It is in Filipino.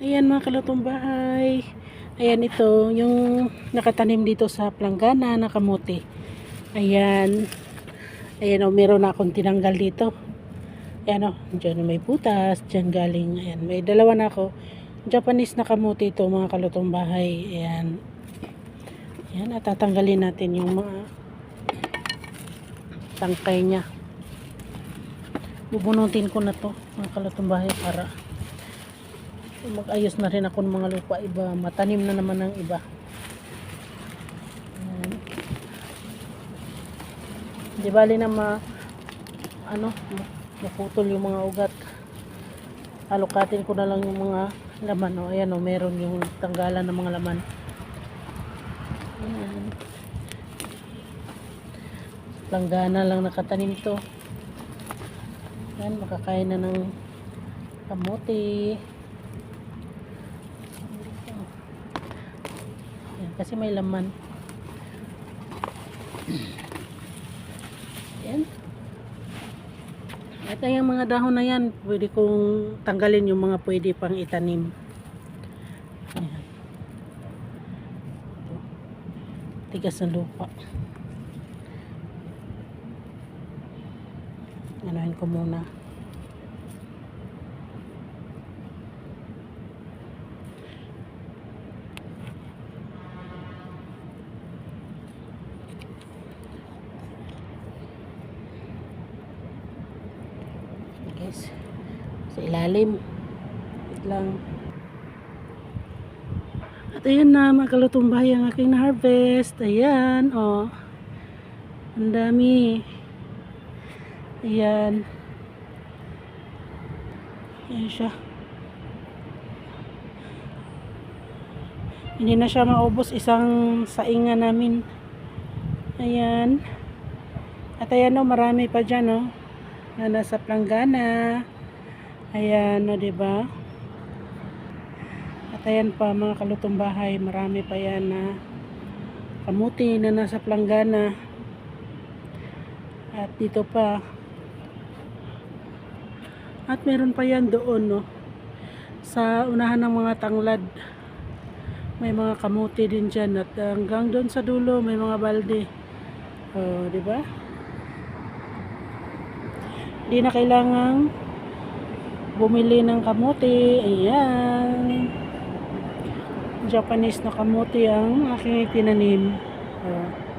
Ayan mga kalutong bahay. Ayan ito, yung nakatanim dito sa planggana na kamote. Ayan. Ayan o, meron na akong tinanggal dito. Ayan o, dyan may butas, dyan galing. Ayan, may dalawa na ako. Japanese na kamote ito mga kalutong bahay. Ayan. Ayan, at tatanggalin natin yung mga tangkay niya. Bubunutin ko na to mga kalutong bahay para mag-ayos na rin ako ng mga lupa. Iba matanim na naman ng iba. Ayan. di bali na ma ano ma- maputol yung mga ugat. Alukatin ko na lang yung mga laman. O ayan o meron yung tanggalan ng mga laman. Ayan. Langgana lang nakatanim to. Ayan makakain na ng kamote Yan, kasi may laman. Yan. At yung mga dahon na yan, pwede kong tanggalin yung mga pwede pang itanim. Yan. Ito. Tigas ng lupa. Anuhin ko muna. Guys. Sa ilalim. Lang. At ayan na mga kalutong bahay ang aking na-harvest. Ayan oh. Ang dami. Ayan. Ayan siya. Hindi na siya maubos isang sainga namin. Ayan. At ayan o marami pa dyan oh na nasa planggana. Ayan, no, ba? At ayan pa mga kalutong bahay, marami pa yan na kamuti na nasa planggana. At dito pa. At meron pa yan doon, no. Sa unahan ng mga tanglad. May mga kamuti din dyan. At hanggang doon sa dulo, may mga balde. Oh, 'di ba? Hindi na kailangang bumili ng kamote. Ayan. Japanese na kamote ang aking tinanim. Oh.